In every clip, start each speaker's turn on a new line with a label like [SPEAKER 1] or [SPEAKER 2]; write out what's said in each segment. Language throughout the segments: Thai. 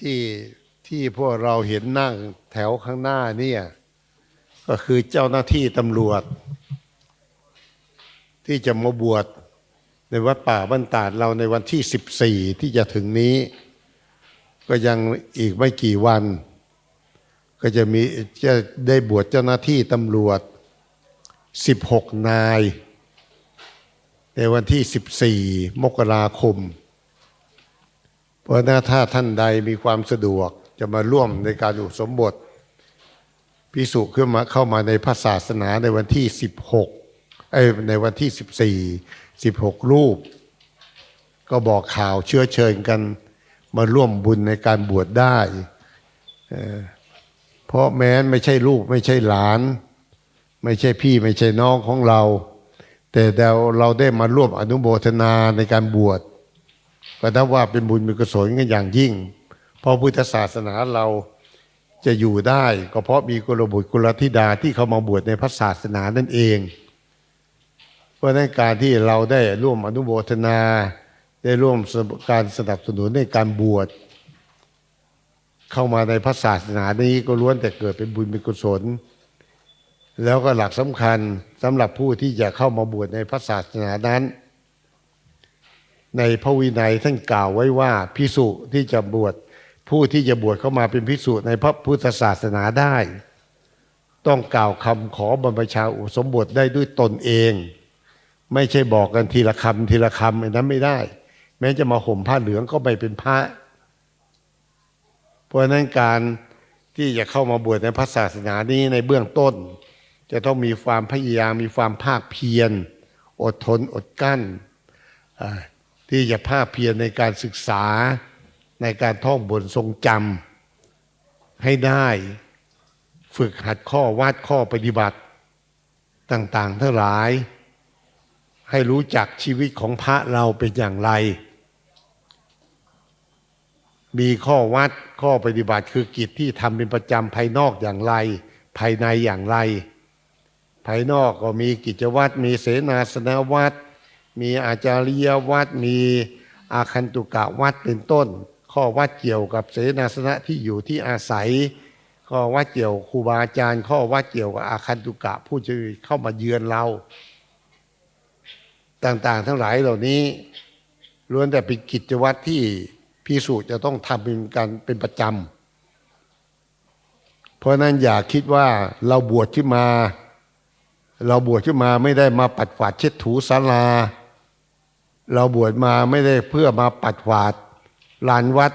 [SPEAKER 1] ที่ที่พวกเราเห็นนั่งแถวข้างหน้าเนี่ยก็คือเจ้าหน้าที่ตำรวจ ที่จะมาบวชในวัดป่าบ้านตาดเราในวันที่14ที่จะถึงนี้ ก็ยังอีกไม่กี่วัน ก็จะมีจะได้บวชเจ้าหน้าที่ตำรวจ16นาย ในวันที่14มกราคม เพราะถ้าท่านใดมีความสะดวกจะมาร่วมในการอุปสมบทพิสุขึ้นมาเข้ามาในพระศาสนาในวันที่ 16เอ้ในวันที่ 14 16 รูป ก็บอกข่าวเชื้อเชิญกันมาร่วมบุญในการบวชได้เอ่อเพราะแม้นไม่ใช่ลูกไม่ใช่หลาน ไม่ใช่พี่ไม่ใช่น้องของเรา แต่เราเราได้มาร่วมอนุโมทนาในการบวช ก็นับว่าเป็นบุญเป็นกุศลกันอย่างยิ่ง เพราะพุทธศาสนาเราจะอยู่ได้ ก็เพราะมีกุลบุตรกุลธิดาที่เขามาบวชในพระศาสนานั่นเอง เพราะนั้นการที่เราได้ร่วมอนุโมทนา ได้ร่วมการสนับสนุนในการบวช เข้ามาในพระศาสนานี้ก็ล้วนแต่เกิดเป็นบุญเป็นกุศล แล้วก็หลักสำคัญสำหรับผู้ที่จะเข้ามาบวชในพระศาสนานั้น ในพระวินัยท่านกล่าวไว้ว่าพิสุที่จะบวชผู้ที่จะบวชเข้ามาเป็นพิสุในพระพุทธศาสนาได้ ต้องกล่าวคำขอบรรพชาอุสมบทได้ด้วยตนเอง ไม่ใช่บอกกันทีละคำทีละคำอันนั้นไม่ได้ แม้จะมาห่มผ้าเหลืองก็ไม่เป็นพระ เพราะนั้นการที่จะเข้ามาบวชในพระศาสนานี้ในเบื้องต้น จะต้องมีความพยายามมีความภาคเพียร อดทนอดกั้น ที่จะภาคเพียรในการศึกษาในการท่องบนทรงจำให้ได้ ฝึกหัดข้อวัดข้อปฏิบัติ ต่างๆ ทั้งหลาย ให้รู้จักชีวิตของพระเราเป็นอย่างไร มีข้อวัดข้อปฏิบัติคือกิจที่ทำเป็นประจำภายนอกอย่างไร ภายในอย่างไร ภายนอกก็มีกิจวัตรมีเสนาสนวัด มีอาจาริยวัดมีอาคันตุกะวัดเป็นต้น ข้อวัดเกี่ยวกับเสนาสนะที่อยู่ที่อาศัย ข้อวัดเกี่ยวครูบาอาจารย์ ข้อวัดเกี่ยวกับอาคันตุกะผู้จะเข้ามาเยือนเรา ต่างๆ ทั้งหลายเหล่านี้ล้วนแต่เป็นกิจวัตรที่พิสูจน์จะต้องทำเป็นการเป็นประจำเพราะนั้นอย่าคิดว่าเราบวชขึ้นมา เราบวชขึ้นมาไม่ได้มาปัดกวาดเช็ดถูศาลา เราบวชมาไม่ได้เพื่อมาปัดกวาดลานวัด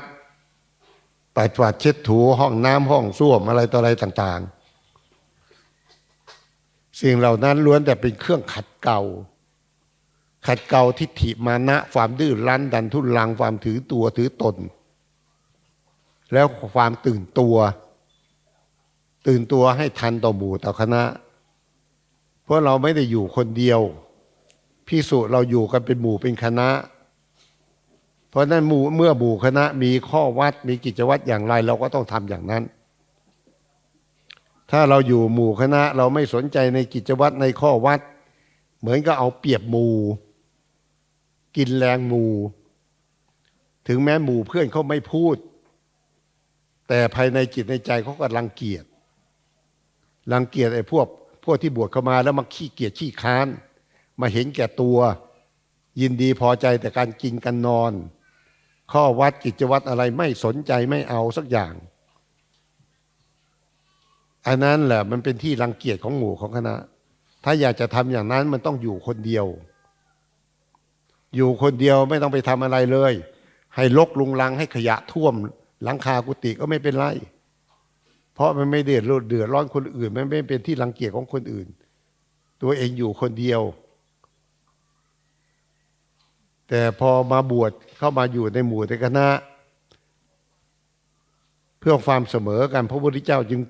[SPEAKER 1] ปัดกวาดเช็ดถูห้องน้ำห้องส้วมอะไรต่ออะไรต่าง ๆ สิ่งเหล่านั้นล้วนแต่เป็นเครื่องขัดเกลาขัดเกลาทิฏฐิมานะความดื้อรั้นดันทุนลังความถือตัวถือตน แล้วความตื่นตัว ตื่นตัวให้ทันต่อหมู่ต่อคณะ เพราะเราไม่ได้อยู่คนเดียว พิสุเราอยู่กันเป็นหมู่เป็นคณะ เพราะนั้นหมู่เมื่อหมู่คณะมีข้อวัดมีกิจวัตรอย่างไรเราก็ต้องทำอย่างนั้น ถ้าเราอยู่หมู่คณะเราไม่สนใจในกิจวัตรในข้อวัด เหมือนกับเอาเปรียบหมู่ กินแรงหมู่ ถึงแม้หมู่เพื่อนเขาไม่พูด แต่ภายในจิตในใจเขาก็รังเกียจรังเกียจไอ้พวก พวกที่บวชเข้ามาแล้วมาขี้เกียจขี้ค้าน มาเห็นแก่ตัว ยินดีพอใจแต่การกินกันนอน ข้อวัดกิจวัตรอะไรไม่สนใจไม่เอาสักอย่าง อันนั้นแหละมันเป็นที่รังเกียจของหมู่ของคณะ ถ้าอยากจะทำอย่างนั้นมันต้องอยู่คนเดียว อยู่คนเดียวไม่ต้องไปทำอะไรเลย ให้ลกลุงลังให้ขยะท่วม หลังคากุฏิก็ไม่เป็นไรเพราะมันไม่เดือดร้อนคนอื่น มันไม่เป็นที่รังเกียจของคนอื่น ตัวเองอยู่คนเดียว แต่พอมาบวชเข้ามาอยู่ในหมู่ในคณะ เพื่อความเสมอกันพระพุทธเจ้าจึง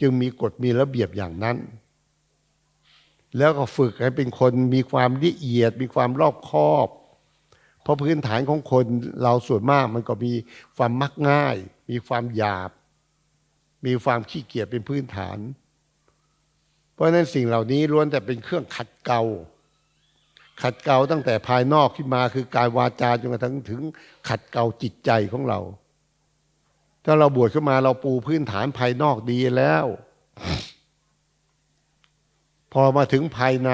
[SPEAKER 1] จึงมีกฎมีระเบียบอย่างนั้น แล้วก็ฝึกให้เป็นคนมีความละเอียด มีความรอบคอบ เพราะพื้นฐานของคนเราส่วนมากมันก็มีความมักง่าย มีความหยาบ มีความขี้เกียจเป็นพื้นฐาน เพราะฉะนั้นสิ่งเหล่านี้ล้วนแต่เป็นเครื่องขัดเกลา ขัดเกลาตั้งแต่ภายนอกขึ้นมาคือกายวาจาจนกระทั่งถึง ขัดเกลาจิตใจของเรา ถ้าเราบวชขึ้นมาเราปูพื้นฐานภายนอกดีแล้ว พอมาถึงภายใน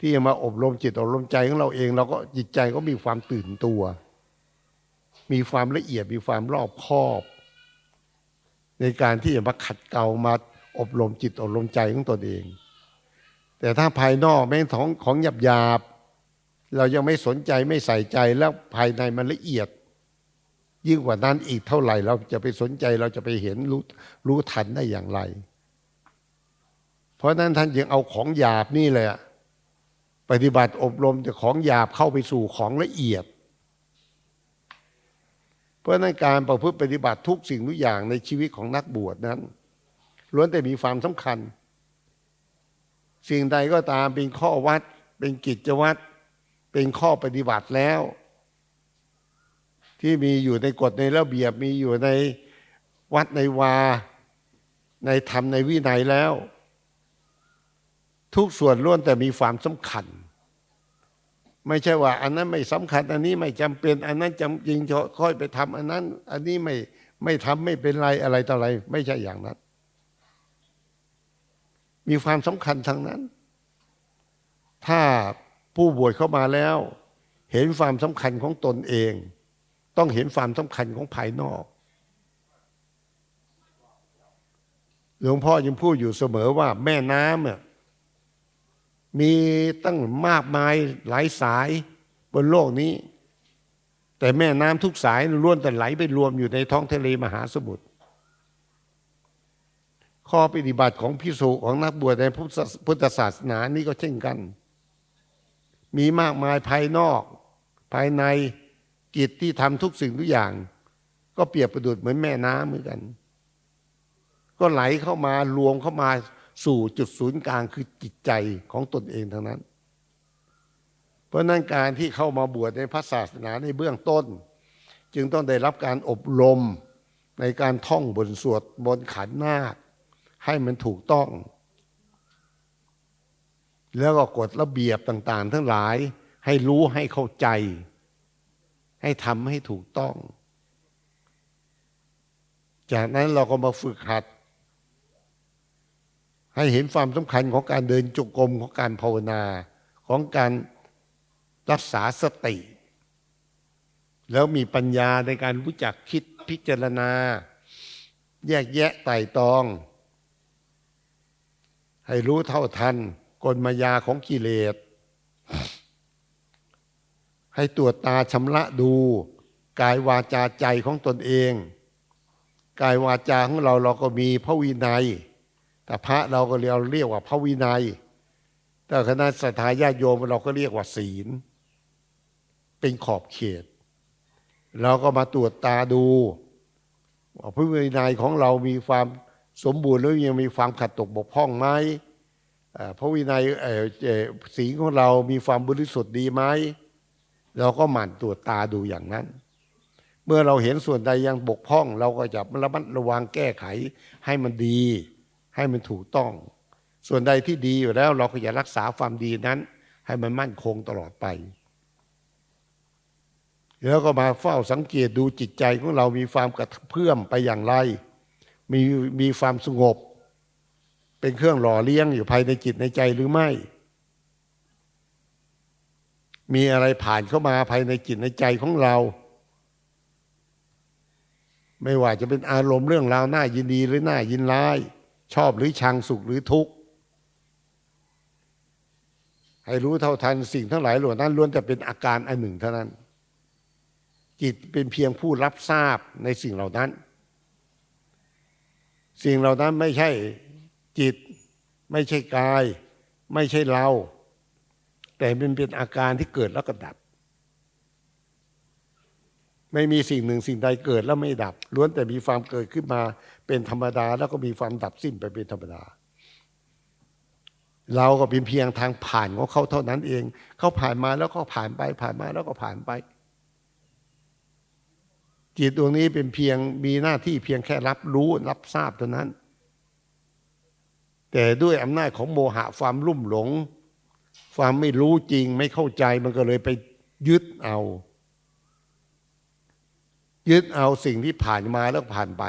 [SPEAKER 1] ที่จะมาอบรมจิตอบรมใจของเราเอง เราก็จิตใจก็มีความตื่นตัว มีความละเอียดมีความรอบคอบ ในการที่จะมาขัดเกลามาอบรมจิตอบรมใจของตนเองแต่ถ้าภายนอกแม่งของของหยาบหยาบ เรายังไม่สนใจไม่ใส่ใจแล้วภายในมันละเอียด ยิ่งกว่านั้นอีกเท่าไหร่ เราจะไปสนใจเราจะไปเห็นรู้รู้ทันได้อย่างไร เพราะนั้นท่านยังเอาของหยาบนี่เลยอะปฏิบัติอบรมจากของหยาบเข้าไปสู่ของละเอียด เพราะนั้นการประพฤติปฏิบัติทุกสิ่งทุกอย่างในชีวิตของนักบวชนั้นล้วนแต่มีความสำคัญ สิ่งใดก็ตามเป็นข้อวัดเป็นกิจวัตร เป็นข้อปฏิบัติแล้ว ที่มีอยู่ในกฎในระเบียบมีอยู่ในวัดในวา ในธรรมในวินัยแล้ว ทุกส่วนล้วนแต่มีความสำคัญ ไม่ใช่ว่า อันนั้นไม่สำคัญ อันนี้ไม่จำเป็น อันนั้นจำจริงค่อยไปทำอันนั้น อันนี้ไม่ไม่ทำไม่เป็นไรอะไรต่ออะไร ไม่ใช่อย่างนั้น มีความสำคัญทั้งนั้น ถ้า ผู้บวชเข้ามาแล้ว เห็นความสำคัญของตนเอง ต้องเห็นความสำคัญของภายนอก หลวงพ่อยังพูดอยู่เสมอว่าแม่น้ำเนี่ยมีตั้งมากมายหลายสายบนโลกนี้ แต่แม่น้ำทุกสายล้วนแต่ไหลไปรวมอยู่ในท้องทะเลมหาสมุทรข้อปฏิบัติของพิสุของนักบวชในพุทธศาสนานี่ก็เช่นกัน มีมากมายภายนอก ภายในกิจที่ทำทุกสิ่งทุกอย่าง ก็เปรียบประดุดเหมือนแม่น้ำเหมือนกัน ก็ไหลเข้ามารวมเข้ามาสู่จุดศูนย์กลางคือจิตใจของตนเองทั้งนั้น เพราะนั้นการที่เข้ามาบวชในพระศาสนาในเบื้องต้น จึงต้องได้รับการอบรมในการท่องบนสวดบนขันนาคให้มันถูกต้อง แล้วก็กฎระเบียบต่าง ๆ ทั้งหลายให้รู้ให้เข้าใจ ให้ทำให้ถูกต้อง จากนั้นเราก็มาฝึกหัด ให้เห็นความสำคัญของการเดินจงกรมของการภาวนาของการรักษาสติ แล้วมีปัญญาในการรู้จักคิดพิจารณา แยกแยะไต่ตอง ให้รู้เท่าทัน กลมายาของกิเลส ให้ตรวจตาชำระดู กายวาจาใจของตนเอง กายวาจาของเราเราก็มีพระวินัย แต่พระเราก็เรียกเรียกว่าพระวินัย แต่คณะสัตยาญาโยมเราก็เรียกว่าศีล เป็นขอบเขต เราก็มาตรวจตาดูว่าพระวินัยของเรามีความสมบูรณ์หรือยังมีความขัดตกบกพร่องไหม พระวินัยสีของเรามีความบริสุทธิ์ดีไหมเราก็หมั่นตรวจตาดูอย่างนั้น เมื่อเราเห็นส่วนใดยังบกพร่อง เราก็จะระมัดระวังแก้ไขให้มันดี ให้มันถูกต้อง ส่วนใดที่ดีอยู่แล้ว เราก็จะรักษาความดีนั้น ให้มันมั่นคงตลอดไป แล้วก็มาเฝ้าสังเกตดูจิตใจของเรามีความกระเพื่อมไปอย่างไร มีมีความสงบ เป็นเครื่องหล่อเลี้ยงอยู่ภายในจิตในใจหรือไม่ มีอะไรผ่านเข้ามาภายในจิตในใจของเรา ไม่ว่าจะเป็นอารมณ์เรื่องราวน่ายินดีหรือน่ายินร้าย ชอบหรือชังสุขหรือทุกข์ให้รู้เท่าทันสิ่งทั้งหลายเหล่านั้นล้วนแต่เป็นอาการอันหนึ่งเท่านั้น จิตเป็นเพียงผู้รับทราบในสิ่งเหล่านั้น สิ่งเหล่านั้นไม่ใช่ จิตไม่ใช่กาย ไม่ใช่เรา แต่มันเป็นอาการที่เกิดแล้วก็ดับ ไม่มีสิ่งหนึ่งสิ่งใดเกิดแล้วไม่ดับ ล้วนแต่มีความเกิดขึ้นมาเป็นธรรมดา แล้วก็มีความดับสิ้นไปเป็นธรรมดา เราก็เป็นเพียงทางผ่านของเขาเท่านั้นเอง เขาผ่านมาแล้วก็ผ่านไป ผ่านมาแล้วก็ผ่านไปจิตดวงนี้เป็นเพียงมีหน้าที่เพียงแค่รับรู้รับทราบเท่านั้น แต่ด้วยอำนาจของโมหะความลุ่มหลง ความไม่รู้จริงไม่เข้าใจมันก็เลยไปยึดเอา ยึดเอาสิ่งที่ผ่านมาแล้วผ่านไป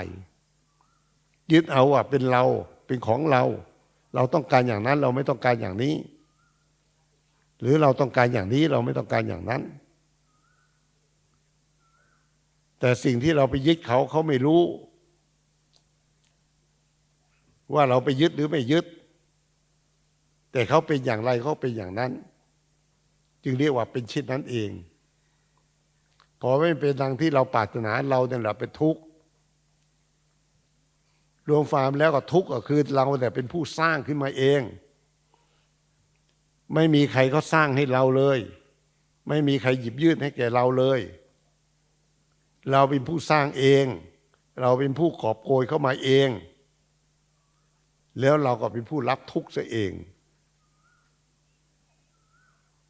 [SPEAKER 1] ยึดเอาว่าเป็นเราเป็นของเรา เราต้องการอย่างนั้นเราไม่ต้องการอย่างนี้ หรือเราต้องการอย่างนี้เราไม่ต้องการอย่างนั้น แต่สิ่งที่เราไปยึดเขาเขาไม่รู้ ว่าเราไปยึดหรือไม่ยึด แต่เขาเป็นอย่างไรเขาเป็นอย่างนั้น จึงเรียกว่าเป็นช่นนั้นเอง พอไม่เป็นดังที่เราปรารถนาเราเนี่ยแหละเป็นทุกข์รวมความแล้วก็ทุกข์ก็คือเราแต่เป็นผู้สร้างขึ้นมาเอง ไม่มีใครเขาสร้างให้เราเลย ไม่มีใครหยิบยื่นให้แก่เราเลย เราเป็นผู้สร้างเอง เราเป็นผู้กอบโกยเข้ามาเอง แล้วเราก็เป็นผู้รับทุกข์ซะเอง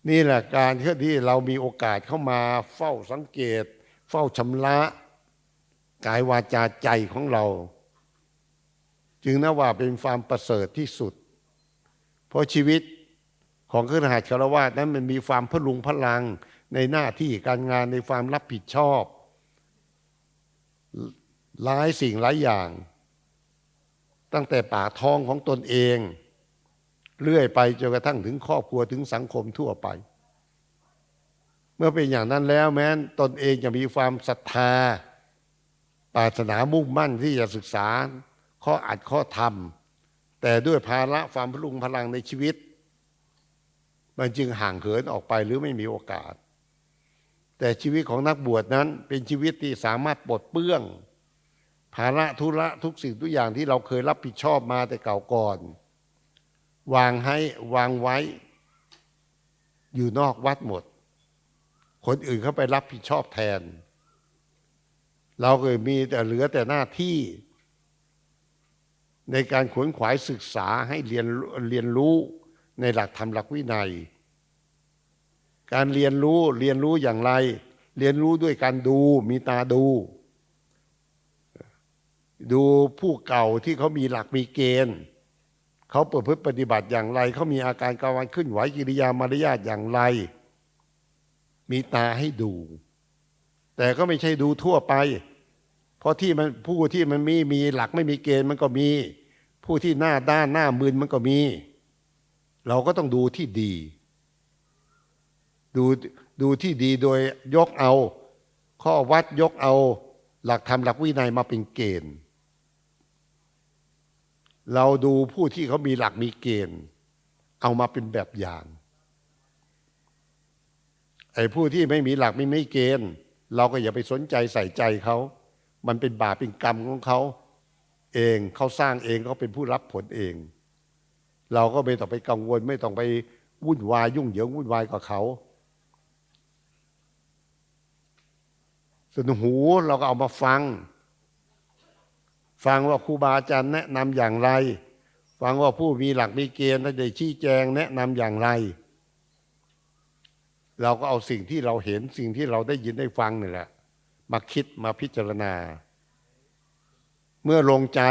[SPEAKER 1] นี่แหละการที่เรามีโอกาสเข้ามาเฝ้าสังเกต เฝ้าชำระกายวาจาใจของเรา จึงนับว่าเป็นความประเสริฐที่สุด เพราะชีวิตของเครือข่ายคารวะนั้นมันมีความพลุงพลังในหน้าที่การงานในความรับผิดชอบ หลายสิ่งหลายอย่าง ตั้งแต่ปากท้องของตนเอง เรื่อยไปจนกระทั่งถึงครอบครัวถึงสังคมทั่วไป เมื่อเป็นอย่างนั้นแล้วแม้นตนเองจะมีความศรัทธาปรารถนามุ่งมั่นที่จะศึกษา ข้ออัดข้อธรรม แต่ด้วยภาระความพลุงพลังในชีวิต มันจึงห่างเหินออกไปหรือไม่มีโอกาส แต่ชีวิตของนักบวชนั้นเป็นชีวิตที่สามารถปลดเปลื้อง ภาระธุระทุกสิ่งทุกอย่างที่เราเคยรับผิดชอบมาแต่เก่าก่อน วางให้วางไว้ อยู่นอกวัดหมด คนอื่นเขาไปรับผิดชอบแทน เราเคยมีแต่เหลือแต่หน้าที่ ในการขวนขวายศึกษาให้เรียนเรียนรู้ในหลักธรรมหลักวินัย การเรียนรู้เรียนรู้อย่างไร เรียนรู้ด้วยการดูมีตาดู ดูผู้เก่าที่เขามีหลักมีเกณฑ์เขาเประพฤติปฏิบัติอย่างไร เขามีอาการกาวานขึ้นไหวกิริยามารยาทอย่างไร มีตาให้ดู แต่ก็ไม่ใช่ดูทั่วไป เพราะที่มันผู้ที่มันมีมีหลักไม่มีเกณฑ์มันก็มี ผู้ที่หน้าด้านหน้ามึนมันก็มี เราก็ต้องดูที่ดี ดูดูที่ดีโดยยกเอา ข้อวัดยกเอา หลักธรรมหลักวินัยมาเป็นเกณฑ์ เราดูผู้ที่เขามีหลักมีเกณฑ์ เอามาเป็นแบบอย่าง ไอ้ผู้ที่ไม่มีหลักไม่ไมีเกณฑ์ เราก็อย่าไปสนใจใส่ใจเขา มันเป็นบาปเป็นกรรมของเขาเองเขาสร้างเองเขาเป็นผู้รับผลเอง เราก็ไม่ต้องไปกังวล ไม่ต้องไปวุ่นวายยุ่งเหยิงวุ่นวายกับเขาส่วนหูเราก็เอามาฟัง ฟังว่าครูบาอาจารย์แนะนำอย่างไร ฟังว่าผู้มีหลักมีเกณฑ์ได้ชี้แจงแนะนำอย่างไร เราก็เอาสิ่งที่เราเห็นสิ่งที่เราได้ยินได้ฟังนี่แหละ มาคิดมาพิจารณา เมื่อลงใจ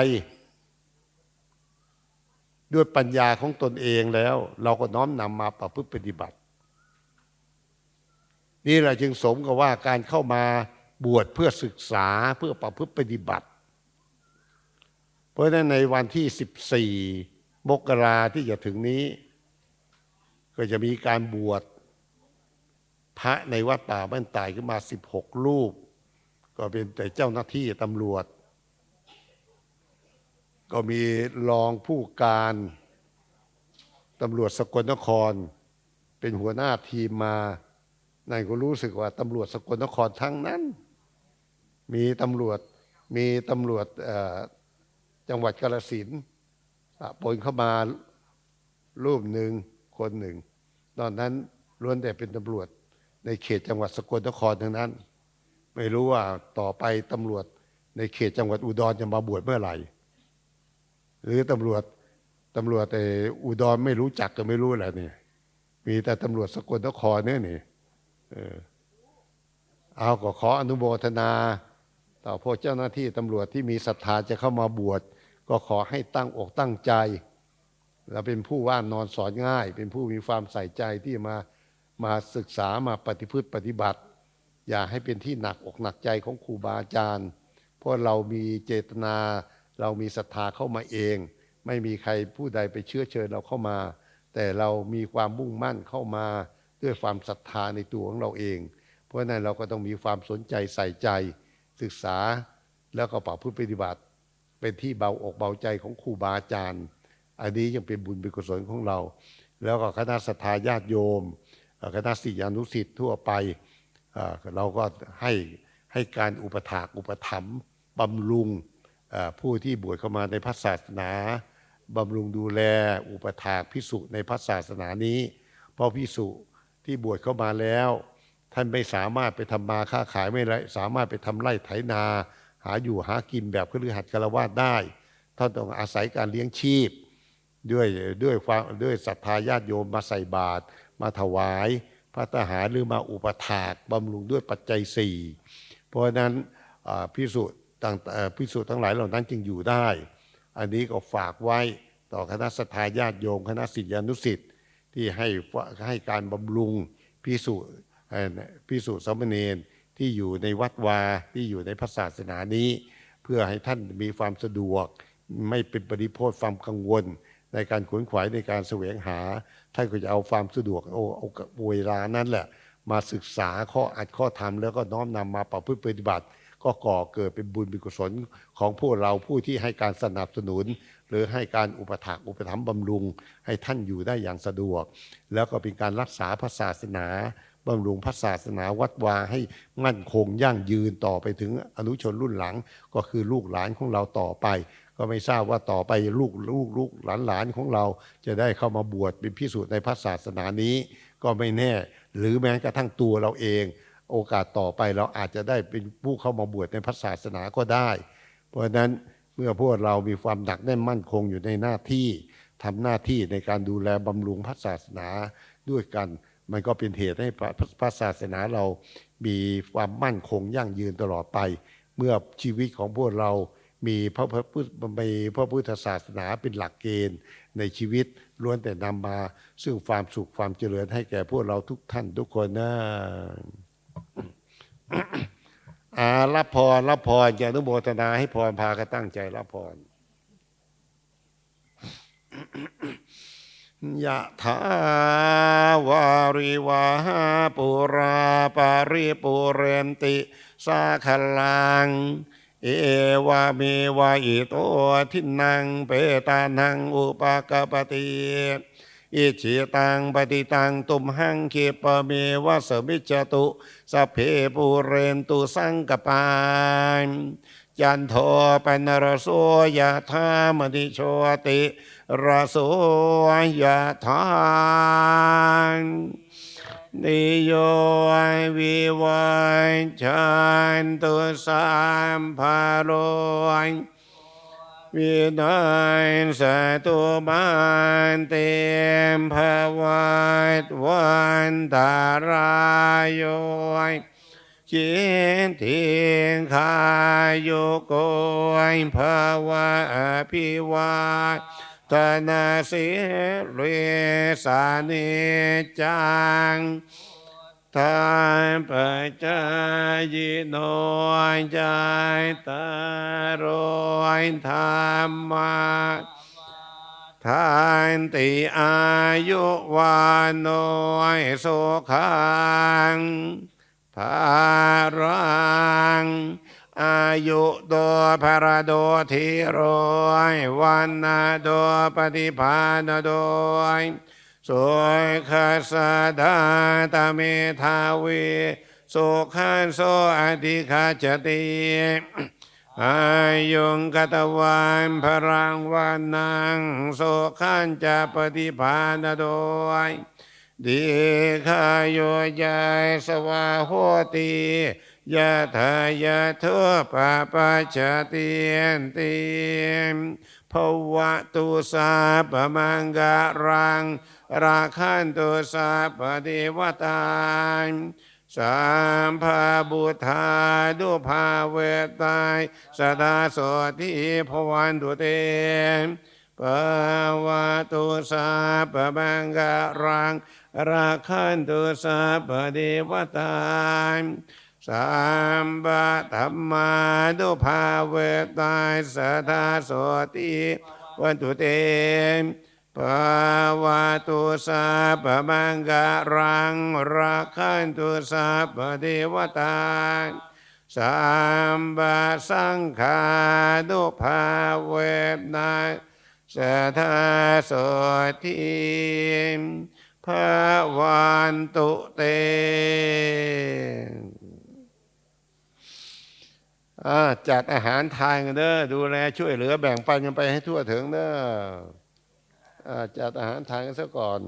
[SPEAKER 1] ด้วยปัญญาของตนเองแล้ว เราก็น้อมนำมาประพฤติปฏิบัติ นี่แหละจึงสมกับว่าการเข้ามาบวชเพื่อศึกษาเพื่อประพฤติปฏิบัติ เพราะฉะนั้นในวันที่ 14 มกราที่จะถึงนี้ ก็จะมีการบวชพระในวัดป่าบ้านตายขึ้นมา 16 รูป ก็เป็นแต่เจ้าหน้าที่ตำรวจ ก็มีรองผู้การตำรวจสกลนคร เป็นหัวหน้าทีมมานั่นก็รู้สึกว่าตำรวจสกลนครทั้งนั้น มีตำรวจมีตำรวจ จังหวัดกาฬสินปนเข้ามารูปหนึ่งคนหนึ่ง ตอนนั้นล้วนแต่เป็นตำรวจในเขตจังหวัดสกลนครทั้งนั้น ไม่รู้ว่าต่อไปตำรวจในเขตจังหวัดอุดรจะมาบวชเมื่อไหร่ หรือตำรวจตำรวจแต่อุดรไม่รู้จักก็ไม่รู้แหละนี่มีแต่ตำรวจสกลนครเนี่ยนี่เออเอาก็ขออนุโมทนา ต่อพวกเจ้าหน้าที่ตำรวจที่มีศรัทธาจะเข้ามาบวช ก็ขอให้ตั้งอกตั้งใจเราเป็นผู้ว่านอนสอนง่าย เป็นผู้มีความใส่ใจที่มามาศึกษามาปฏิพฤติปฏิบัติ อย่าให้เป็นที่หนักอกหนักใจของครูบาอาจารย์ เพราะเรามีเจตนา เรามีศรัทธาเข้ามาเอง ไม่มีใครผู้ใดไปเชื้อเชิญเราเข้ามา แต่เรามีความมุ่งมั่นเข้ามาด้วยความศรัทธาในตัวของเราเอง เพราะนั้นเราก็ต้องมีความสนใจใส่ใจ ศึกษาแล้วก็ประพฤติปฏิบัติ เป็นที่เบาอกเบาใจของครูบาอาจารย์ อันนี้ยังเป็นบุญเป็นกุศลของเรา แล้วก็คณะศรัทธาญาติโยมคณะศิษยานุศิษย์ทั่วไปเราก็ให้ให้การอุปถากอุปถัมภ์บำรุงผู้ที่บวชเข้ามาในพระศาสนาบำรุงดูแลอุปถากพิสุในพระศาสนานี้ เพราะพิสุที่บวชเข้ามาแล้ว ท่านไม่สามารถไปทำมาค้าขายไม่ไรสามารถไปทำไร่ไถนา หาอยู่หากินแบบคฤหัสถ์ฆราวาได้ท่านต้องอาศัยการเลี้ยงชีพ ด้วยด้วยความด้วยศรัทธาญาติโยมมาใส่บาตรมาถวาย พระทหารหรือมาอุปถากบำรุงด้วยปัจจัยสี่เพราะฉะนั้นพิสุต่างเอ่อพิสุทั้งหลายเหล่านั้นจึงอยู่ได้ อันนี้ก็ฝากไว้ต่อคณะศรัทธาญาติโยม คณะศิษยานุศิษย์ที่ให้ให้การบำรุงพิสุเอ่อพิสุสมเณร ที่อยู่ในวัดวาที่อยู่ในพระศาสนานี้ เพื่อให้ท่านมีความสะดวก ไม่เป็นปริโภทความกังวล ในการขวนขวายในการแสวงหา ท่านก็จะเอาความสะดวกเอาเอาเวลานั้นแหละ มาศึกษาข้ออัดข้อธรรมแล้วก็น้อมนำมาประพฤติปฏิบัติ ก็ก่อเกิดเป็นบุญเป็นกุศลของพวกเราผู้ที่ให้การสนับสนุน หรือให้การอุปถักอุปถัมภ์บำรุง ให้ท่านอยู่ได้อย่างสะดวก แล้วก็เป็นการรักษาพระศาสนา บำรุงพระศาสนาวัดวาให้มั่นคงยั่งยืนต่อไปถึงอนุชนรุ่นหลัง ก็คือลูกหลานของเราต่อไป ก็ไม่ทราบว่าต่อไปลูกลูกลูกหลานหลานของเรา จะได้เข้ามาบวชเป็นพิสูจน์ในพระศาสนานี้ ก็ไม่แน่ หรือแม้กระทั่งตัวเราเอง โอกาสต่อไปเราอาจจะได้เป็นผู้เข้ามาบวชในพระศาสนาก็ได้ เพราะฉะนั้นเมื่อพวกเรามีความหนักแน่นมั่นคงอยู่ในหน้าที่ทำหน้าที่ในการดูแลบำรุงพระศาสนาด้วยกัน มันก็เป็นเหตุให้พระพระศาสนาเรามีความมั่นคงยั่งยืนตลอดไป เมื่อชีวิตของพวกเรามีพระพุทธมีพระพุทธศาสนาเป็นหลักเกณฑ์ในชีวิตล้วนแต่นำมา ซึ่งความสุขความเจริญให้แก่พวกเราทุกท่านทุกคนนะอารับพรรับพรอย่านุโมทนาให้พรพากันตั้งใจรับพร ยะถาวาริวาหาปุราปาริปุเรนติสาคลัง เอวาเมวะอิโตทินังเปตานังอุปกปปติอิจิตังปฏิตังตุมหังคิปะเมวะสมิจตุสเพปุเรนตุสังกปาน จันโทปนรโสยะธามณิโชติรโสยะธานิโยวิวัยชันตุสามภาโรยวินัยสตุมันเตมภวัตวันตารายโยย จินทิคายโยโกยภาวะอภิวาทนาสิเรสานิจังทานปัจจายโนจายตารอยธรรมะทานติอายุวานโนยสุขัง ภารังอายุโดภรโดทิโรยวันนาโดปฏิภาณโดยสวยคสดาตเมทาวีสุขันโสอธิคาจติอายุงกตวันพรังวันนังสุขันจะปฏิภาณโดย ดีขายโยยายสวาโหติยะทายะทุปะปัจจติยนติภวะตุสาปมังกะรัง ราคันตุสาปเดวตาสามภาบุธาดุภาเวตายสดาโสทิภวันตุเต ปาวะตุสาปบังกะรังราคันตุสาปเดวตาสัมปะธรรมาดุภาเวตายสัทธาโสติวันตุเตภาวะตุสาปบังกะรังราคันตุสาปเดวตาสัมปะสังฆาดุภาเวนัส สทาสทิภาวันตุเตจัดอาหารทานกันเด้อดูแลช่วยเหลือแบ่งปันกันไปให้ทั่วถึงเด้อจัดอาหารทานกันซะก่อน